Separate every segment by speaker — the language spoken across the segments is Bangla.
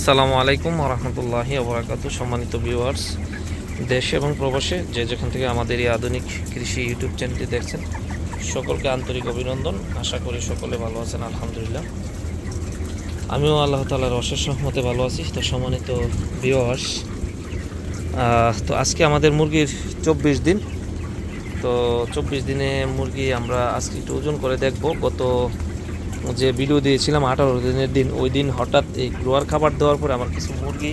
Speaker 1: আসসালামু আলাইকুম রহমতুল্লাহি ওবরাকাতু সম্মানিত ভিউয়ার্স দেশ এবং প্রবাসে যে যেখান থেকে আমাদের এই আধুনিক কৃষি ইউটিউব চ্যানেলটি দেখছেন, সকলকে আন্তরিক অভিনন্দন। আশা করি সকলে ভালো আছেন, আলহামদুলিল্লাহ। আমিও আল্লাহ তালার অশেষ রহমতে ভালো আছি। তো সম্মানিত ভিউয়ার্স তো আজকে আমাদের মুরগির চব্বিশ দিন। তো চব্বিশ দিনে মুরগি আমরা আজকে একটু ওজন করে দেখব। গত যে ভিডিও দিয়েছিলাম আঠারো দিনের দিন, ওই দিন হঠাৎ এই গ্রোয়ার খাবার দেওয়ার পরে আমার কিছু মুরগি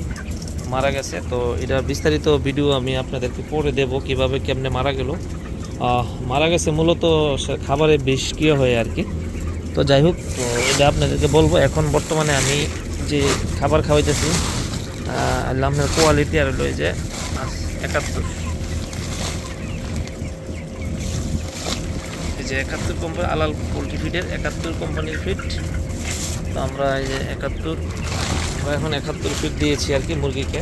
Speaker 1: মারা গেছে। তো এটার বিস্তারিত ভিডিও আমি আপনাদেরকে পরে দেব কীভাবে কেমনে মারা গেল। মারা গেছে মূলত খাবারে বিষক্রিয়া হয়ে আর কি। তো যাই হোক, তো এটা আপনাদেরকে বলব, এখন বর্তমানে আমি যে খাবার খাওয়াইতেছি আপনার কোয়ালিটি আর এই যে একাত্তর। যে একাত্তর কোম্পানি আলাল পোলট্রি ফিডের একাত্তর কোম্পানির ফিড তো আমরা এই যে একাত্তর এখন একাত্তর ফিট দিয়েছি আর কি মুরগিকে।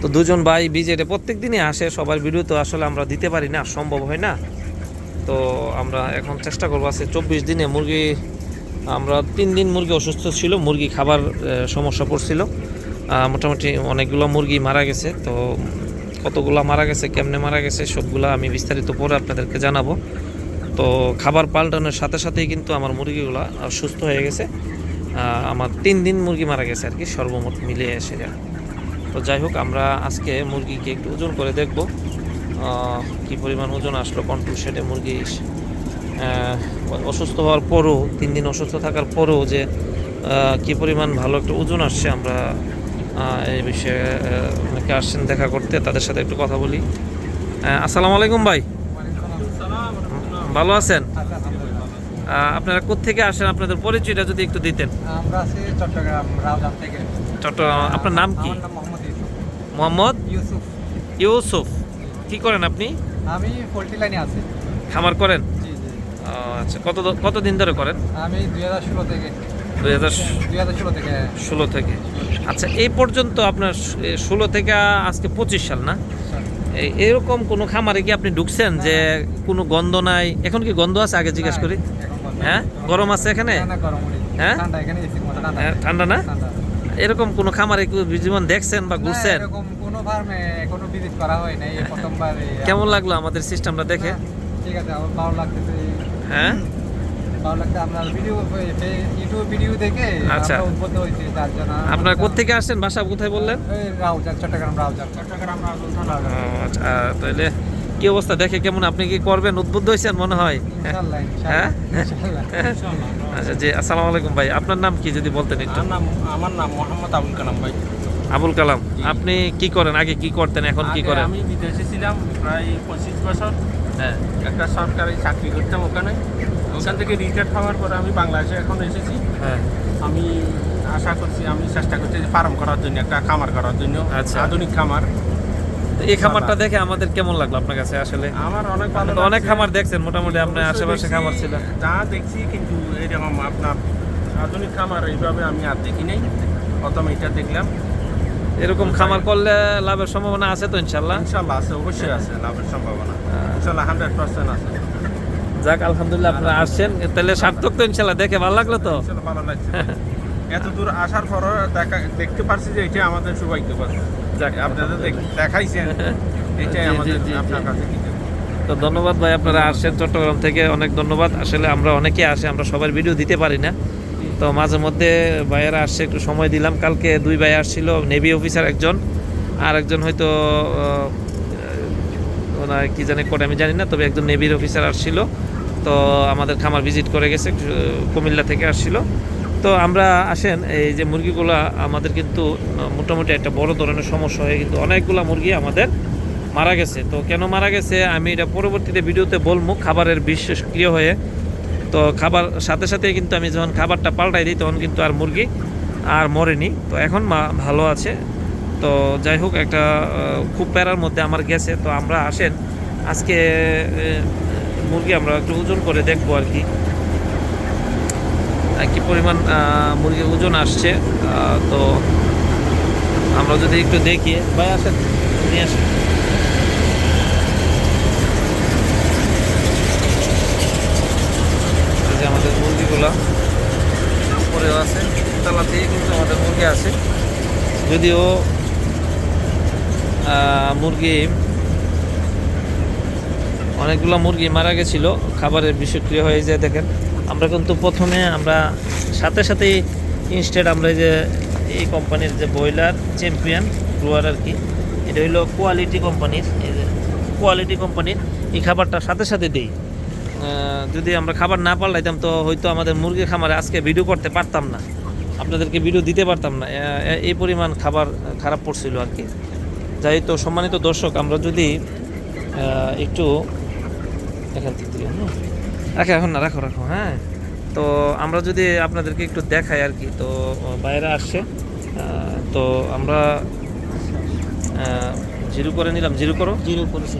Speaker 1: তো দুজন ভাই বিজেটে প্রত্যেক দিনই আসে, সবার ভিডিও তো আসলে আমরা দিতে পারি না, সম্ভব হয় না। তো আমরা এখন চেষ্টা করব আছে চব্বিশ দিনে মুরগি, আমরা তিন দিন মুরগি অসুস্থ ছিল, মুরগি খাবার সমস্যা পড়ছিল। মোটামুটি অনেকগুলো মুরগি মারা গেছে, তো কতগুলো মারা গেছে, কেমনে মারা গেছে, সবগুলো আমি বিস্তারিত পরে আপনাদেরকে জানাব। তো খাবার পাল্টানোর সাথে সাথেই কিন্তু আমার মুরগিগুলো সুস্থ হয়ে গেছে। আমার তিন দিন মুরগি মারা গেছে আর কি, সর্বমোট মিলিয়ে এসে যায় তো যাই হোক, আমরা আজকে মুরগিকে একটু ওজন করে দেখব। কি পরিমাণ ওজন আসলো কন্ট্রোল শেডে মুরগি অসুস্থ হওয়ার পরও, তিন দিন অসুস্থ থাকার পরেও যে কি পরিমাণ ভালো একটা ওজন আসছে, আমরা এই বিষয়ে অনেকে আসছেন দেখা করতে তাদের সাথে একটু কথা বলি। আসসালামু আলাইকুম ভাই। ভালো আছেন? আপনারা কোত্থেকে আসেন? আপনাদের পরিচয়টা যদি একটু দিতেন।
Speaker 2: আমরা আছি চট্টগ্রাম রাউজান থেকে।
Speaker 1: চট্টগ্রাম আপনার নাম কি?
Speaker 2: মোহাম্মদ ইউসুফ। ইউসুফ।
Speaker 1: কি করেন আপনি?
Speaker 2: আমি পোল্ট্রি লাইনে আছি।
Speaker 1: খামার করেন? আচ্ছা। কত কতদিন ধরে করেন?
Speaker 2: আমি দুই হাজার ষোলো থেকে।
Speaker 1: দুই হাজার
Speaker 2: ষোলো থেকে।
Speaker 1: আচ্ছা এই পর্যন্ত আপনার ষোলো থেকে আজকে পঁচিশ সাল না? এই এরকম কোনো খামারে কি আপনি ঢুকছেন যে কোনো গন্ধ নাই? এখন কি গন্ধ আছে? আগে জিজ্ঞেস করি। হ্যাঁ? গরম আছে এখানে? হ্যাঁ?
Speaker 2: ঠান্ডা
Speaker 1: হ্যাঁ, ঠান্ডা না? এরকম কোনো খামারে জীবন দেখছেন বা ঘুরছেন?
Speaker 2: হয়
Speaker 1: কেমন লাগল আমাদের সিস্টেমটা দেখে?
Speaker 2: ঠিক আছে ভালো লাগতেছে।
Speaker 1: হ্যাঁ?
Speaker 2: ভালো লাগছে আপনার ভিডিও ইউটিউব ভিডিও দেখে
Speaker 1: আচ্ছা।
Speaker 2: উদ্বুদ্ধ হয়েছি জন্য
Speaker 1: আপনারা কোথেকে আসছেন? বাসা কোথায় বললেন?
Speaker 2: রাউজান চট্টগ্রাম রাউজান চট্টগ্রাম রাউজান
Speaker 1: আচ্ছা তাহলে কি অবস্থা? দেখে কেমন? আপনি কি করবেন? উদ্বুদ্ধ হয়েছেন মনে হয়? হ্যাঁ?
Speaker 2: ইনশাআল্লাহ ইনশাআল্লাহ
Speaker 1: আচ্ছা জি আসসালামু আলাইকুম ভাই। আপনার নাম কি যদি বলতেন একটু?
Speaker 3: আমার নাম মোহাম্মদ আবুল কালাম ভাই।
Speaker 1: আবুল কালাম। আপনি কি করেন? আগে কি করতেন? এখন কি করেন?
Speaker 3: আমি বিদেশে ছিলাম প্রায় পঁচিশ বছর।
Speaker 1: হ্যাঁ।
Speaker 3: একটা সরকারি চাকরি করতাম ওখানে। ওখান থেকে রিটায়ার হওয়ার পরে আমি বাংলাদেশে এখন এসেছি।
Speaker 1: হ্যাঁ।
Speaker 3: আমি আশা করছি আমি চেষ্টা করছি যে ফার্ম করার জন্য একটা খামার করার জন্য
Speaker 1: আচ্ছা।
Speaker 3: আধুনিক খামার।
Speaker 1: এই খামারটা দেখে আমাদের কেমন লাগল আপনার কাছে আসলে?
Speaker 3: আমার অনেক ভালো
Speaker 1: অনেক খামার দেখছেন মোটামুটি আপনার আশেপাশে খামার ছিল।
Speaker 3: যা দেখছি কিন্তু এরকম আপনার আধুনিক খামার এইভাবে আমি আর দেখি নাই। প্রথম এটা দেখলাম।
Speaker 1: এরকম খামার করলে লাভের সম্ভাবনা আছে তো ইনশাল্লাহ
Speaker 3: ইনশাল্লাহ আছে অবশ্যই আছে লাভের সম্ভাবনা। ইনশাল্লাহ হান্ড্রেড পার্সেন্ট আছে।
Speaker 1: যাক আলহামদুলিল্লাহ আপনারা আসছেন। তাহলে সার্থক তো ইনশাল্লাহ দেখে ভালো লাগল তো।
Speaker 3: ভালো লাগছে। এত দূর আসার পরও দেখা দেখতে পারছি যে এটা আমাদের সৌভাগ্য
Speaker 1: যাক।
Speaker 3: আপনাদের দেখ- দেখাইছেন এটাই আমাদের। আপনার কাছে
Speaker 1: তো ধন্যবাদ ভাই আপনারা আসছেন চট্টগ্রাম থেকে অনেক ধন্যবাদ। আসলে আমরা অনেকে আসে আমরা সবার ভিডিও দিতে পারি না। তো মাঝে মধ্যে ভাইয়েরা আসছে একটু সময় দিলাম। কালকে দুই ভাই আসছিল নেভি অফিসার একজন। আর একজন হয়তো ওনার কি জানে করে আমি জানি না তবে একজন নেভির অফিসার আসছিল। তো আমাদের খামার ভিজিট করে গেছে কুমিল্লা থেকে আসছিল। তো আমরা আসেন, এই যে মুরগিগুলা আমাদের কিন্তু মোটামুটি একটা বড় ধরনের সমস্যা হয়ে কিন্তু অনেকগুলা মুরগি আমাদের মারা গেছে। তো কেন মারা গেছে, আমি এটা পরবর্তীতে ভিডিওতে বলব, খাবারের বিষক্রিয় হয়ে। তো খাবার, সাথে সাথে কিন্তু আমি যখন খাবারটা পাল্টাই দিই, তখন কিন্তু আর মুরগি আর মরেনি। তো এখন মা- ভালো আছে। তো যাই হোক, একটা খুব প্যারার মধ্যে আমার গেছে। তো আমরা আসেন, আজকে মুরগি আমরা একটু ওজন করে দেখব আর কি। কি পরিমাণ মুরগির ওজন আসছে তো আমরা যদি একটু দেখি। ভাই, আসেন, নিয়ে আসেন। আমাদের মুরগিগুলা উপরেও আছে তালাতেই কিন্তু আমাদের মুরগি আছে। যদিও মুরগি অনেকগুলো মুরগি মারা গেছিল, খাবারের বিষক্রিয়া হয়ে যায়, দেখেন। আমরা কিন্তু প্রথমে আমরা সাথে সাথেই ইনস্টেড আমরা যে, এই কোম্পানির যে ব্রয়লার চ্যাম্পিয়ন ব্রুয়ার আর কি, এটা হইল কোয়ালিটি কোম্পানির কোয়ালিটি কোম্পানির এই খাবারটা সাথে সাথে দিই। যদি আমরা খাবার না পাল্টাইতাম তো হয়তো আমাদের মুরগির খামারে আজকে ভিডিও করতে পারতাম না। আপনাদেরকে ভিডিও দিতে পারতাম না। এই পরিমাণ খাবার খারাপ পড়ছিল আর কি। যাই তো সম্মানিত দর্শক, আমরা যদি একটু এখান থেকে দিলাম না? রাখো এখন না রাখো রাখো হ্যাঁ। তো আমরা যদি আপনাদেরকে একটু দেখাই আর কি তো বাইরে আসছে। তো আমরা জিরো করে নিলাম। জিরো করো।
Speaker 2: জিরো করেছে।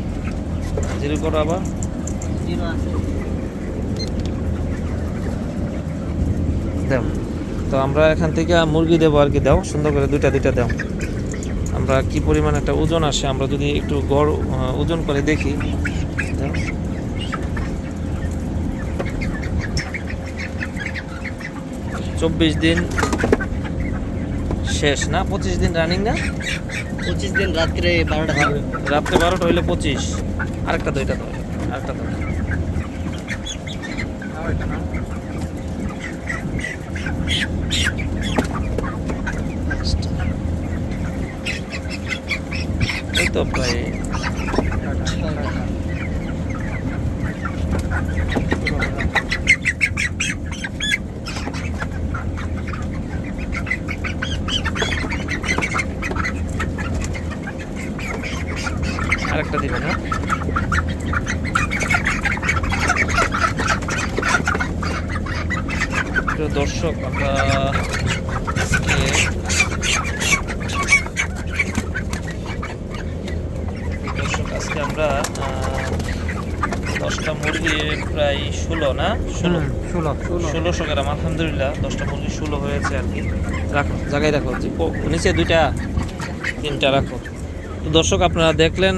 Speaker 1: জিরো করো আবার।
Speaker 2: জিরো
Speaker 1: দাও। তো আমরা এখান থেকে মুরগি দেবো আর কি দাও সুন্দর করে দুইটা দুইটা দাও। আমরা কি পরিমাণ একটা ওজন আসে আমরা যদি একটু গড় ওজন করে দেখি। দাও। চব্বিশ দিন শেষ না? পঁচিশ দিন রানিং না?
Speaker 2: পঁচিশ দিন রাত্রে বারোটা হবে
Speaker 1: রাত্রে বারোটা হইলে পঁচিশ। আরেকটা দুইটা তো আরেকটা দাও। এই তো প্রায় আরেকটা দিবেন হ্যাঁ প্রিয় দর্শক আমরা আজকে দর্শক আজকে আমরা আহ, দশটা মুরগি প্রায় ষোলো না? ষোলো?
Speaker 2: ষোলো ষোলো।
Speaker 1: ষোলোশো গ্রাম আলহামদুলিল্লাহ দশটা মুরগি ষোলো হয়েছে আর কি। রাখো জায়গায় রাখো যে নিচে দুইটা তিনটা রাখো। তো দর্শক আপনারা দেখলেন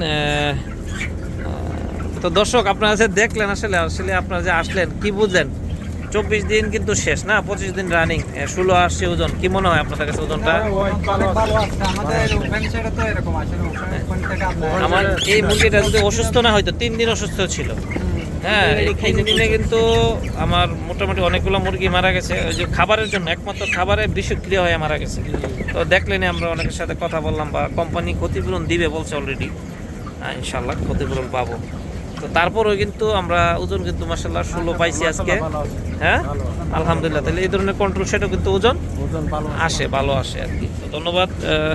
Speaker 1: তো দর্শক আপনারা যে দেখলেন আসলে আসলে আপনারা যে আসলেন কি বুঝলেন? চব্বিশ দিন কিন্তু শেষ না? পঁচিশ দিন রানিং ষোলো আসছে ওজন কি মনে হয় আপনাদের কাছে ওজনটা?
Speaker 2: অনেক ভালো আছে। আমাদের ওখানে সাইডে তো এরকম আসলে ওখানে ওখান থেকে আপনার
Speaker 1: আমার এই মুরগিটা যদি অসুস্থ না হয়তো তিন দিন অসুস্থ ছিল। হ্যাঁ এই তিন দিনে কিন্তু আমার মোটামুটি অনেকগুলো মুরগি মারা গেছে। ওই যে খাবারের জন্য একমাত্র খাবারে বিষক্রিয়া হয়ে মারা গেছে। তো দেখলেনি আমরা অনেকের সাথে কথা বললাম বা কোম্পানি ক্ষতিপূরণ দিবে বলছে অলরেডি ইনশাল্লাহ ক্ষতিপূরণ পাবো। তো তারপরেও কিন্তু আমরা ওজন কিন্তু মাসাল্লাহ ষোলো পাইছি আজকে। হ্যাঁ? আলহামদুলিল্লাহ। তাহলে এই ধরনের কন্ট্রোল সেটাও কিন্তু ওজন
Speaker 3: ওজন
Speaker 1: আসে ভালো আসে আর কি। তো ধন্যবাদ আহ,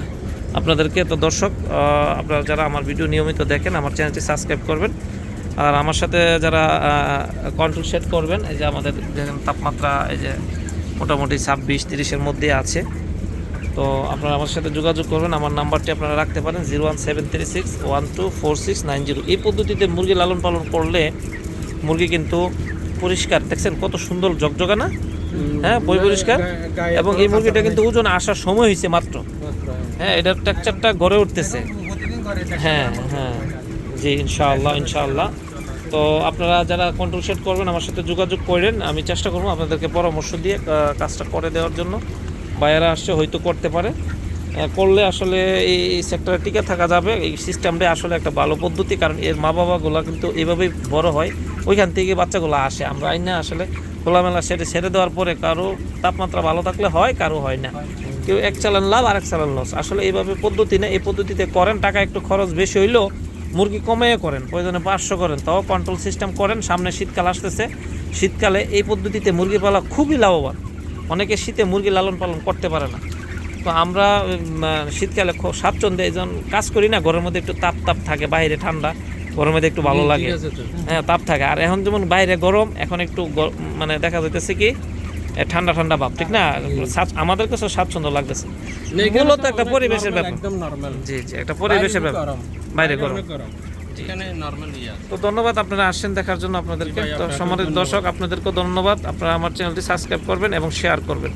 Speaker 1: আপনাদেরকে। তো দর্শক আহ, আপনারা যারা আমার ভিডিও নিয়মিত দেখেন আমার চ্যানেলটি সাবস্ক্রাইব করবেন। আর আমার সাথে যারা কন্ট্রোল সেট করবেন এই যে আমাদের তাপমাত্রা এই যে মোটামুটি ছাব্বিশ তিরিশের মধ্যে আছে। তো আপনারা আমার সাথে যোগাযোগ করবেন আমার নাম্বারটি আপনারা রাখতে পারেন zero one seven three six one two four six nine zero. এই পদ্ধতিতে মুরগি লালন পালন করলে মুরগি কিন্তু পরিষ্কার দেখছেন কত সুন্দর জগজগা না? হ্যাঁ বই পরিষ্কার। এবং এই মুরগিটা কিন্তু ওজন আসার সময় হয়েছে মাত্র। হ্যাঁ। এটার টেক্সচারটা গড়ে উঠতেছে। হ্যাঁ হ্যাঁ। জি, ইনশাআল্লাহ ইনশাআল্লাহ। তো আপনারা যারা কন্ট্রোল সেট করবেন, আমার সাথে যোগাযোগ করেন। আমি চেষ্টা করব আপনাদেরকে পরামর্শ দিয়ে কাজটা করে দেওয়ার জন্য। বায়েরা আসছে, হয়তো করতে পারে। করলে আসলে এই সেক্টরে টিকে থাকা যাবে। এই সিস্টেমটা আসলে একটা ভালো পদ্ধতি, কারণ এর মা বাবাগুলো কিন্তু এভাবেই বড় হয়। ওইখান থেকে বাচ্চাগুলো আসে। আমরা আইনা আসলে খোলামেলা সেটা ছেড়ে দেওয়ার পরে কারও তাপমাত্রা ভালো থাকলে হয়, কারও হয় না। কেউ এক চালান লাভ আর এক চালান লস। আসলে এইভাবে পদ্ধতি না, এই পদ্ধতিতে করেন, টাকা একটু খরচ বেশি হইলেও মুরগি কমিয়ে করেন প্রয়োজনে পাঁচশো করেন তাও কন্ট্রোল সিস্টেম করেন সামনে শীতকাল আসতেছে। শীতকালে এই পদ্ধতিতে মুরগি পালা খুবই লাভবান। অনেকে শীতে মুরগি লালন পালন করতে পারে না। তো আমরা শীতকালে খুব স্বাচ্ছন্দ্যে এই কাজ করি না ঘরের মধ্যে একটু তাপ তাপ থাকে বাইরে ঠান্ডা ঘরের মধ্যে একটু ভালো লাগে। হ্যাঁ তাপ থাকে। আর এখন যেমন বাইরে গরম এখন একটু মানে দেখা যাইতেছে কি ঠান্ডা ঠান্ডা ভাব ঠিক না? আমাদের কাছে স্বাচ্ছন্দ্য লাগতেছে। মূলত একটা পরিবেশের ব্যাপার।
Speaker 3: একদম নরমাল
Speaker 1: জি জি একটা পরিবেশের ব্যাপার। বাইরে গরম।
Speaker 3: ইয়া
Speaker 1: তো ধন্যবাদ আপনারা আসছেন দেখার জন্য আপনাদেরকে। তো সম্মানিত দর্শক আপনাদেরকেও ধন্যবাদ। আপনারা আমার চ্যানেলটি সাবস্ক্রাইব করবেন এবং শেয়ার করবেন।